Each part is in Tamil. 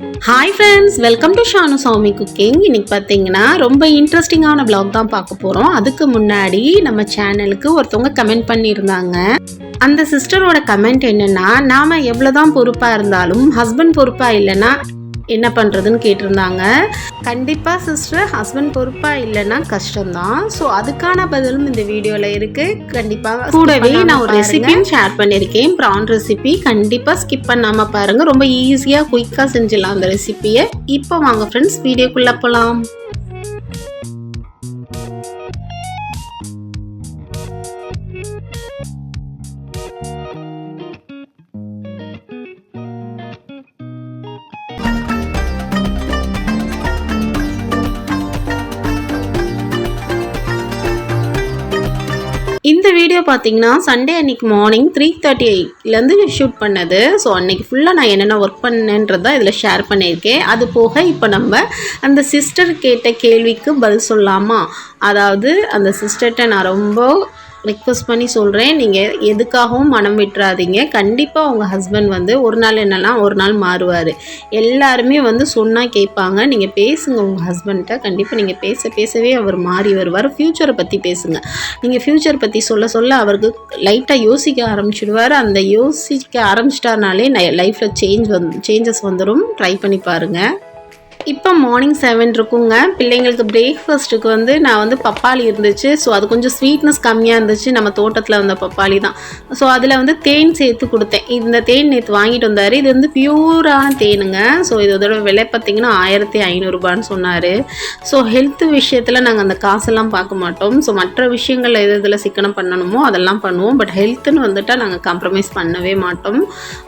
Hi friends welcome to Shanu Sami cooking இன்னைக்கு பார்த்தீங்கன்னா ரொம்ப இன்ட்ரெஸ்டிங்கான பிளாக் தான் பார்க்க போகிறோம் அதுக்கு முன்னாடி நம்ம சேனலுக்கு ஒருத்தவங்க கமெண்ட் பண்ணியிருந்தாங்க. அந்த சிஸ்டரோட கமெண்ட் என்னன்னா எவ்வளோ தான் பொறுப்பாக இருந்தாலும் ஹஸ்பண்ட் பொறுப்பாக இல்லைன்னா என்ன பண்ணுறதுன்னு கேட்டிருந்தாங்க. கண்டிப்பாக சிஸ்டர் ஹஸ்பண்ட் பொறுப்பாக இல்லைன்னா கஷ்டம்தான். ஸோ அதுக்கான பதிலும் இந்த வீடியோவில் இருக்குது கண்டிப்பாக கூடவே நான் ஒரு ரெசிபியும் ஷேர் பண்ணியிருக்கேன். ப்ரான் ரெசிபி கண்டிப்பாக ஸ்கிப் பண்ணாமல் பாருங்கள் ரொம்ப ஈஸியாக குயிக்காக செஞ்சிடலாம் அந்த ரெசிபியை இப்போ வாங்க ஃப்ரெண்ட்ஸ் வீடியோக்குள்ளே போகலாம் வீடியோ பார்த்தீங்கன்னா சண்டே அன்னைக்கு மார்னிங் த்ரீ தேர்ட்டி எயிட்லேருந்து ஷூட் பண்ணது. ஸோ அன்னைக்கு ஃபுல்லாக நான் என்னென்ன ஒர்க் பண்ணேன்றதை இதில் ஷேர் பண்ணியிருக்கேன். அது போக இப்போ நம்ம அந்த சிஸ்டர் கேட்ட கேள்விக்கு பதில் சொல்லலாமா? அதாவது அந்த சிஸ்டர்கிட்ட நான் ரொம்ப ரிக்வஸ்ட் பண்ணி சொல்கிறேன் நீங்கள் எதுக்காகவும் மனம் விட்டுறாதீங்க. கண்டிப்பாக உங்கள் ஹஸ்பண்ட் வந்து ஒரு நாள் என்னெல்லாம் ஒரு நாள் மாறுவார். எல்லாருமே வந்து சொன்னால் கேட்பாங்க. நீங்கள் பேசுங்க உங்கள் ஹஸ்பண்ட்ட கண்டிப்பாக நீங்கள் பேச பேசவே அவர் மாறி வருவார். ஃப்யூச்சரை பற்றி பேசுங்க. நீங்கள் ஃப்யூச்சர் பற்றி சொல்ல சொல்ல அவருக்கு லைட்டாக யோசிக்க ஆரம்பிச்சிடுவார். அந்த யோசிக்க ஆரம்பிச்சிட்டாருனாலே லைஃப்பில் சேஞ்ச் வந்து சேஞ்சஸ் வந்துடும் ட்ரை பண்ணி பாருங்கள் இப்போ மார்னிங் செவன் இருக்குங்க. பிள்ளைங்களுக்கு பிரேக்ஃபாஸ்ட்டுக்கு வந்து நான் வந்து பப்பாளி இருந்துச்சு. ஸோ அது கொஞ்சம் ஸ்வீட்னஸ் கம்மியாக இருந்துச்சு. நம்ம தோட்டத்தில் வந்த பப்பாளி தான். ஸோ அதில் வந்து தேன் சேர்த்து கொடுத்தேன். இந்த தேன் நேற்று வாங்கிட்டு வந்தார். இது வந்து பியூரான தேனுங்க. ஸோ இதோட விலை பார்த்தீங்கன்னா ஆயிரத்தி ஐநூறுரூபான்னு சொன்னார். ஸோ ஹெல்த் விஷயத்தில் நாங்கள் அந்த காசெல்லாம் பார்க்க மாட்டோம். ஸோ மற்ற விஷயங்கள் எது இதில் சிக்கனம் பண்ணணுமோ அதெல்லாம் பண்ணுவோம். பட் ஹெல்த்துன்னு வந்துட்டால் நாங்கள் காம்ப்ரமைஸ் பண்ணவே மாட்டோம்.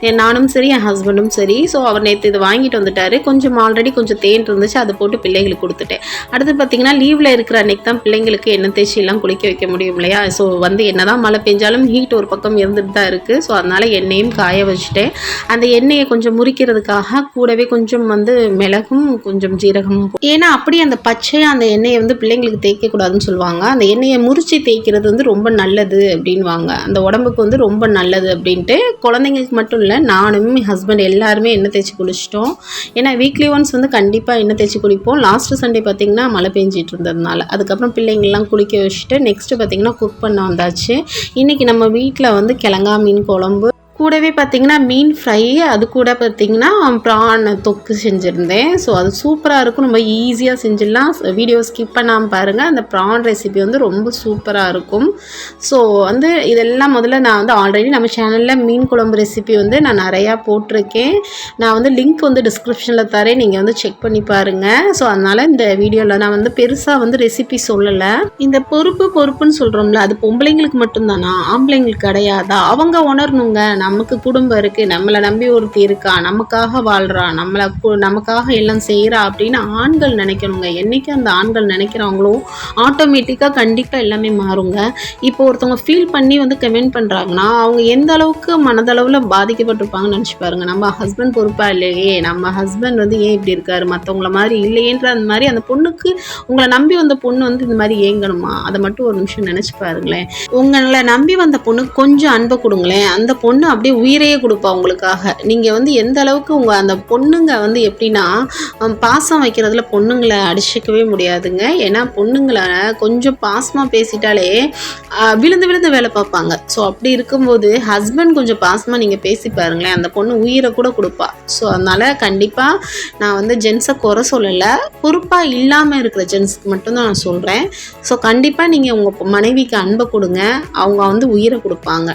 என் நானும் சரி என் ஹஸ்பண்டும் சரி. ஸோ அவர் நேற்று இது வாங்கிட்டு வந்துட்டார். கொஞ்சம் ஆல்ரெடி கொஞ்சம் தேன் இருந்துச்சு அதை போட்டு பிள்ளைகளுக்கு கொடுத்துட்டேன். அடுத்து பார்த்தீங்கன்னா லீவில் இருக்கிற அன்றைக்கி தான் பிள்ளைங்களுக்கு எண்ணெய் தேய்ச்சிலாம் குளிக்க வைக்க முடியும் இல்லையா? ஸோ வந்து என்ன தான் மழை பெஞ்சாலும் ஹீட் ஒரு பக்கம் இருந்துட்டு தான் இருக்குது ஸோ அதனால் எண்ணெயும் காய வச்சுட்டேன். அந்த எண்ணெயை கொஞ்சம் முறிக்கிறதுக்காக கூடவே கொஞ்சம் வந்து மிளகும் கொஞ்சம் ஜீரகமும் ஏன்னா அப்படி அந்த பச்சையாக அந்த எண்ணெயை வந்து பிள்ளைங்களுக்கு தேய்க்கக்கூடாதுன்னு சொல்லுவாங்க. அந்த எண்ணெயை முறித்து தேய்க்கிறது வந்து ரொம்ப நல்லது அப்படின்வாங்க அந்த உடம்புக்கு வந்து ரொம்ப நல்லது அப்படின்ட்டு குழந்தைங்களுக்கு மட்டும் இல்லை நானும் என் ஹஸ்பண்ட் எல்லாருமே எண்ணெய் தேய்ச்சி குளிச்சிட்டோம். ஏன்னா வீக்லி ஒன்ஸ் வந்து கண்டிப்பாக கண்டிப்பாக எண்ணெய் தேய்ச்சி குளிப்போம் லாஸ்ட்டு சண்டே பார்த்திங்கன்னா மழை பெஞ்சிட்டு இருந்ததுனால அதுக்கப்புறம் பிள்ளைங்கள்லாம் குளிக்க வச்சுட்டு நெக்ஸ்ட்டு பார்த்தீங்கன்னா குக் பண்ண வந்தாச்சு. இன்றைக்கி நம்ம வீட்டில் வந்து கிழங்கா மீன் குழம்பு கூடவே பார்த்தீங்கன்னா மீன் ஃப்ரை அது கூட பார்த்தீங்கன்னா ப்ரான் தொக்கு செஞ்சுருந்தேன். ஸோ அது சூப்பராக இருக்கும். ரொம்ப ஈஸியாக செஞ்சிடலாம். வீடியோ ஸ்கிப் பண்ணாமல் பாருங்கள் அந்த ப்ரான் ரெசிபி வந்து ரொம்ப சூப்பராக இருக்கும். ஸோ வந்து இதெல்லாம் முதல்ல நான் வந்து ஆல்ரெடி நம்ம சேனலில் மீன் குழம்பு ரெசிபி வந்து நான் நிறையா போட்டிருக்கேன். நான் வந்து லிங்க் வந்து டிஸ்கிரிப்ஷனில் தரேன். நீங்கள் வந்து செக் பண்ணி பாருங்கள் ஸோ அதனால் இந்த வீடியோவில் நான் வந்து பெருசாக வந்து ரெசிபி சொல்லலை. இந்த பொறுப்பு பொறுப்புன்னு சொல்கிறோம்ல அது பொம்பளைங்களுக்கு மட்டும்தானா? ஆம்பளைங்களுக்கு கிடையாதா? அவங்க உணரணுங்க. நமக்கு குடும்பம் இருக்குது நம்மளை நம்பி ஒருத்தி இருக்கா நமக்காக வாழ்கிறா நம்மளை நமக்காக எல்லாம் செய்கிறா அப்படின்னு ஆண்கள் நினைக்கணுங்க. என்றைக்கு அந்த ஆண்கள் நினைக்கிறாங்களோ ஆட்டோமேட்டிக்காக கண்டிப்பாக எல்லாமே மாறுங்க. இப்போ ஒருத்தவங்க ஃபீல் பண்ணி வந்து கமெண்ட் பண்ணுறாங்கன்னா அவங்க எந்த அளவுக்கு மனதளவில் பாதிக்கப்பட்டிருப்பாங்கன்னு நினச்சி பாருங்க. நம்ம ஹஸ்பண்ட் பொறுப்பா இல்லையே நம்ம ஹஸ்பண்ட் வந்து ஏன் இப்படி இருக்காரு மற்றவங்கள மாதிரி இல்லையேன்ற அந்த மாதிரி அந்த பொண்ணுக்கு உங்களை நம்பி வந்த பொண்ணு வந்து இந்த மாதிரி ஏங்கணுமா? அதை மட்டும் ஒரு நிமிஷம் நினச்சி பாருங்களேன். உங்களை நம்பி வந்த பொண்ணுக்கு கொஞ்சம் அன்பை கொடுங்களேன். அந்த பொண்ணு அப்படியே உயிரையே கொடுப்பா உங்களுக்காக. நீங்கள் வந்து எந்த அளவுக்கு உங்கள் அந்த பொண்ணுங்க வந்து எப்படின்னா பாசம் வைக்கிறதுல பொண்ணுங்களை அடிச்சிக்கவே முடியாதுங்க. ஏன்னா பொண்ணுங்களை கொஞ்சம் பாசமாக பேசிட்டாலே விழுந்து விழுந்து வேலை பார்ப்பாங்க. ஸோ அப்படி இருக்கும்போது ஹஸ்பண்ட் கொஞ்சம் பாசமாக நீங்கள் பேசி பாருங்களேன் அந்த பொண்ணு உயிரை கூட கொடுப்பா. ஸோ அதனால் கண்டிப்பாக நான் வந்து ஜென்ஸை குறை சொல்லலை. பொறுப்பாக இல்லாமல் இருக்கிற ஜென்ஸ்க்கு மட்டும்தான் நான் சொல்கிறேன் ஸோ கண்டிப்பாக நீங்கள் உங்கள் மனைவிக்கு அன்பை கொடுங்க. அவங்க வந்து உயிரை கொடுப்பாங்க.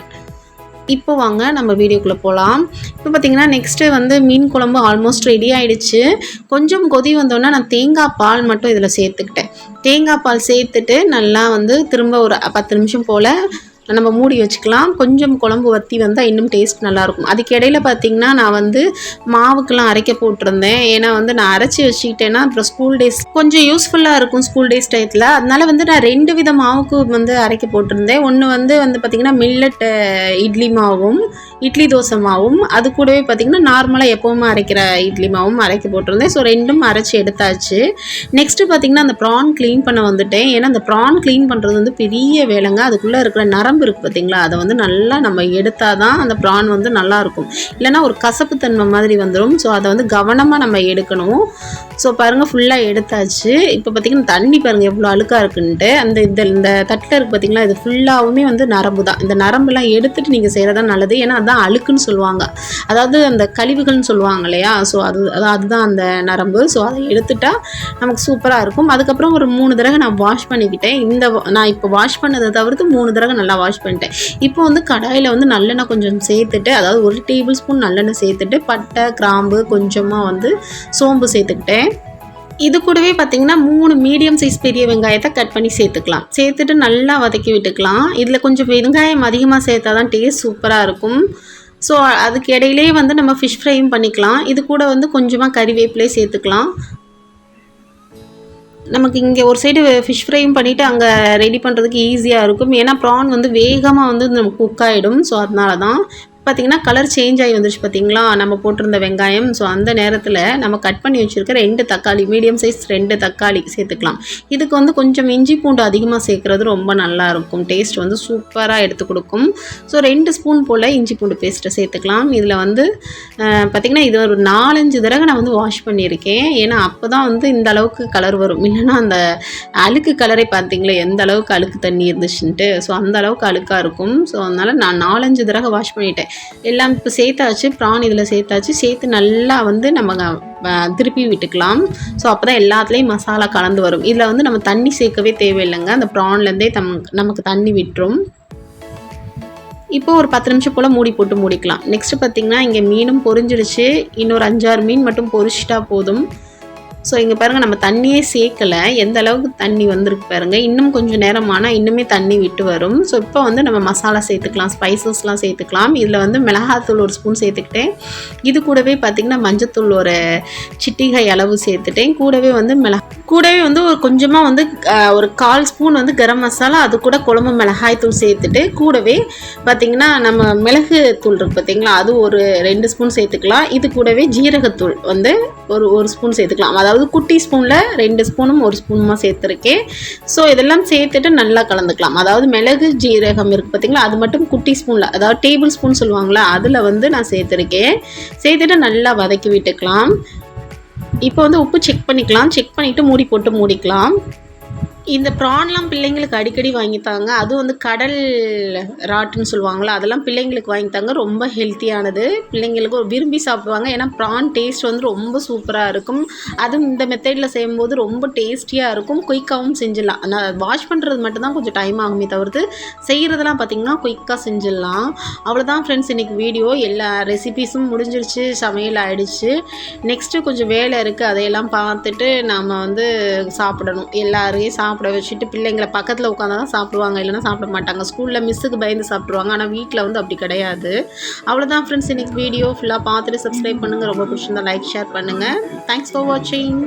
இப்போ வாங்க நம்ம வீடியோக்குள்ளே போகலாம் இப்போ பார்த்தீங்கன்னா நெக்ஸ்ட்டு வந்து மீன் குழம்பு ஆல்மோஸ்ட் ரெடி ஆகிடுச்சு கொஞ்சம் கொதி வந்தோடனே நான் தேங்காய் பால் மட்டும் இதில் சேர்த்துக்கிட்டேன். தேங்காய் பால் சேர்த்துட்டு நல்லா வந்து திரும்ப ஒரு பத்து நிமிஷம் போல் நம்ம மூடி வச்சுக்கலாம். கொஞ்சம் குழம்பு வற்றி வந்தால் இன்னும் டேஸ்ட் நல்லாயிருக்கும். அதுக்கு இடையில பார்த்தீங்கன்னா நான் வந்து மாவுக்கெல்லாம் அரைக்க போட்டிருந்தேன். ஏன்னா வந்து நான் அரைச்சி வச்சுக்கிட்டேன்னா அப்புறம் ஸ்கூல் டேஸ் கொஞ்சம் யூஸ்ஃபுல்லாக இருக்கும் ஸ்கூல் டேஸ் டயத்தில் அதனால வந்து நான் ரெண்டு வித மாவுக்கு வந்து அரைக்க போட்டிருந்தேன். ஒன்று வந்து வந்து பார்த்திங்கன்னா மில்லட் இட்லி மாவும். இட்லி தோசை மாவும் அது கூடவே பார்த்திங்கன்னா நார்மலாக எப்போவுமே அரைக்கிற இட்லி மாவும் அரைக்க போட்டிருந்தேன். ஸோ ரெண்டும் அரைச்சி எடுத்தாச்சு. நெக்ஸ்ட்டு பார்த்திங்கன்னா அந்த ப்ரான் க்ளீன் பண்ண வந்துட்டேன். ஏன்னா அந்த ப்ரான் க்ளீன் பண்ணுறது வந்து பெரிய வேலைங்க. அதுக்குள்ளே இருக்கிற நரம்பு இருக்குது பார்த்திங்களா அதை வந்து நல்லா நம்ம எடுத்தால் தான் அந்த ப்ரான் வந்து நல்லாயிருக்கும் இல்லைன்னா ஒரு கசப்புத்தன்மை மாதிரி வந்துடும் ஸோ அதை வந்து கவனமாக நம்ம எடுக்கணும். ஸோ பாருங்கள் ஃபுல்லாக எடுத்தாச்சு. இப்போ பார்த்திங்கன்னா தண்ணி பாருங்கள் எவ்வளோ அழுக்காக இருக்குன்ட்டு. அந்த இந்த இந்த தட்டில் இருக்குது பார்த்திங்களா இது ஃபுல்லாகவுமே வந்து நரம்பு தான் இந்த நரம்புலாம் எடுத்துகிட்டு நீங்கள் செய்கிறதா நல்லது. ஏன்னா அதுதான் அழுக்குன்னு சொல்லுவாங்க. அதாவது அந்த கழிவுகள்னு சொல்லுவாங்க இல்லையா? ஸோ அது அதாவது அதுதான் அந்த நரம்பு. ஸோ அதை எடுத்துட்டா நமக்கு சூப்பராக இருக்கும். அதுக்கப்புறம் ஒரு மூணு தடவை நான் வாஷ் பண்ணிக்கிட்டேன். இந்த நான் இப்போ வாஷ் பண்ணதை தவிர்த்து மூணு தடவை நல்லா வாஷ் பண்ணிட்டேன். இப்போ வந்து கடாயில் வந்து நல்லெண்ணெய் கொஞ்சம் சேர்த்துட்டு அதாவது ஒரு டேபிள் ஸ்பூன் நல்லெண்ணெய் சேர்த்துட்டு பட்டை கிராம்பு கொஞ்சமாக வந்து சோம்பு சேர்த்துக்கிட்டேன். இது கூடவே பார்த்தீங்கன்னா மூணு மீடியம் சைஸ் பெரிய வெங்காயத்தை கட் பண்ணி சேர்த்துக்கலாம். சேர்த்துட்டு நல்லா வதக்கி விட்டுக்கலாம். இதில் கொஞ்சம் வெங்காயம் அதிகமாக சேர்த்தா தான் டேஸ்ட் சூப்பராக இருக்கும். ஸோ அதுக்கு இடையிலே வந்து நம்ம ஃபிஷ் ஃப்ரையும் பண்ணிக்கலாம். இது கூட வந்து கொஞ்சமாக கறிவேப்பிலே சேர்த்துக்கலாம். நமக்கு இங்கே ஒரு சைடு ஃபிஷ் ஃப்ரையும் பண்ணிவிட்டு அங்கே ரெடி பண்ணுறதுக்கு ஈஸியாக இருக்கும். ஏன்னா ப்ரான் வந்து வேகமாக வந்து நமக்கு குக் ஆகிடும் ஸோ அதனால தான் பார்த்தீங்கன்னா கலர் சேஞ்ச் ஆகி வந்துருச்சு பார்த்தீங்களா நம்ம போட்டிருந்த வெங்காயம். ஸோ அந்த நேரத்தில் நம்ம கட் பண்ணி வச்சுருக்க ரெண்டு தக்காளி மீடியம் சைஸ் ரெண்டு தக்காளி சேர்த்துக்கலாம். இதுக்கு வந்து கொஞ்சம் இஞ்சி பூண்டு அதிகமாக சேர்க்குறது ரொம்ப நல்லா இருக்கும். டேஸ்ட் வந்து சூப்பராக எடுத்து கொடுக்கும். ஸோ ரெண்டு ஸ்பூன் போல் இஞ்சி பூண்டு பேஸ்ட்டை சேர்த்துக்கலாம். இதில் வந்து பார்த்திங்கன்னா இது ஒரு நாலஞ்சு தடவை நான் வந்து வாஷ் பண்ணியிருக்கேன். ஏன்னா அப்போ தான் வந்து இந்த அளவுக்கு கலர் வரும். இல்லைன்னா அந்த அழுக்கு கலரை பார்த்தீங்களா எந்த அளவுக்கு அழுக்கு தண்ணி இருந்துச்சுன்ட்டு. ஸோ அந்த அளவுக்கு அழுக்காக இருக்கும். ஸோ அதனால் நான் நாலஞ்சு தடவை வாஷ் பண்ணிட்டேன். எல்லாம் இப்போ சேர்த்தாச்சு ப்ரான் இதில் சேர்த்தாச்சு. சேர்த்து நல்லா வந்து நம்ம திருப்பி விட்டுக்கலாம். ஸோ அப்போ தான் எல்லாத்துலேயும் மசாலா கலந்து வரும். இதில் வந்து நம்ம தண்ணி சேர்க்கவே தேவையில்லைங்க. அந்த ப்ரான்லேருந்தே தம் நமக்கு தண்ணி விட்டுரும். இப்போ ஒரு பத்து நிமிஷம் போல் மூடி போட்டு மூடிக்கலாம். நெக்ஸ்ட் பார்த்திங்கன்னா இங்கே மீனும் பொரிஞ்சிடுச்சு. இன்னொரு அஞ்சாறு மீன் மட்டும் பொரிச்சிட்டா போதும். ஸோ இங்கே பாருங்கள் நம்ம தண்ணியே சேர்க்கலை எந்த அளவுக்கு தண்ணி வந்திருக்கு பாருங்கள் இன்னும் கொஞ்சம் நேரம் ஆனால் இன்னுமே தண்ணி விட்டு வரும். ஸோ இப்போ வந்து நம்ம மசாலா சேர்த்துக்கலாம் ஸ்பைசஸ்லாம் சேர்த்துக்கலாம். இதில் வந்து மிளகாத்தூள் ஒரு ஸ்பூன் சேர்த்துக்கிட்டேன். இது கூடவே பார்த்திங்கன்னா மஞ்சத்தூள் ஒரு சிட்டிகை அளவு சேர்த்துட்டேன். கூடவே வந்து மிளகா கூடவே வந்து ஒரு கொஞ்சமாக வந்து ஒரு கால் ஸ்பூன் வந்து கரம் மசாலா அது கூட குழம்பு மிளகாய் தூள் சேர்த்துட்டு கூடவே பார்த்திங்கன்னா நம்ம மிளகு தூள் இருக்கு பார்த்திங்களா அது ஒரு ரெண்டு ஸ்பூன் சேர்த்துக்கலாம். இது கூடவே ஜீரகத்தூள் வந்து ஒரு ஒரு ஸ்பூன் சேர்த்துக்கலாம். அதாவது குட்டி ஸ்பூனில் ரெண்டு ஸ்பூனும் ஒரு ஸ்பூனுமாக சேர்த்துருக்கேன். ஸோ இதெல்லாம் சேர்த்துட்டு நல்லா கலந்துக்கலாம். அதாவது மிளகு ஜீரகம் இருக்குது பார்த்தீங்களா அது மட்டும் குட்டி ஸ்பூனில் அதாவது டேபிள் ஸ்பூன் சொல்லுவாங்களா அதில் வந்து நான் சேர்த்துருக்கேன். சேர்த்துட்டு நல்லா வதக்கி விட்டுக்கலாம். இப்போ வந்து உப்பு செக் பண்ணிக்கலாம். செக் பண்ணிவிட்டு மூடி போட்டு மூடிக்கலாம். இந்த ப்ரான்லாம் பிள்ளைங்களுக்கு அடிக்கடி வாங்கித்தாங்க. அதுவும் வந்து கடல் ராட்டுன்னு சொல்லுவாங்களா அதெல்லாம் பிள்ளைங்களுக்கு வாங்கித்தாங்க. ரொம்ப ஹெல்த்தியானது. பிள்ளைங்களுக்கு விரும்பி சாப்பிடுவாங்க. ஏன்னா ப்ரான் டேஸ்ட் வந்து ரொம்ப சூப்பராக இருக்கும். அதுவும் இந்த மெத்தடில் செய்யும்போது ரொம்ப டேஸ்டியாக இருக்கும். குயிக்காகவும் செஞ்சிடலாம். ஆனால் வாஷ் பண்ணுறது மட்டும்தான் கொஞ்சம் டைம் ஆகுமே தவிர்த்து செய்கிறதெல்லாம் பார்த்திங்கன்னா குயிக்காக செஞ்சிடலாம். அவ்வளோதான் ஃப்ரெண்ட்ஸ் இன்றைக்கி வீடியோ எல்லா ரெசிபீஸும் முடிஞ்சிருச்சு. சமையல் ஆகிடுச்சு நெக்ஸ்ட்டு கொஞ்சம் வேலை இருக்குது அதையெல்லாம் பார்த்துட்டு நாம் வந்து சாப்பிடணும். எல்லாரையும் சாப்பிட வச்சுட்டு பிள்ளைங்களை பக்கத்தில் உட்காந்தா தான் சாப்பிடுவாங்க இல்லைன்னா சாப்பிட மாட்டாங்க. ஸ்கூலில் மிஸ்ஸுக்கு பயந்து சாப்பிடுவாங்க ஆனால் வீட்டில் வந்து அப்படி கிடையாது. அவ்வளோதான் ஃப்ரெண்ட்ஸ் இன்றைக்கி வீடியோ ஃபுல்லாக பார்த்துட்டு சப்ஸ்கிரைப் பண்ணுங்கள் ரொம்ப பிடிச்சிருந்தா லைக் ஷேர் பண்ணுங்கள் தேங்க்ஸ் ஃபார் வாட்சிங்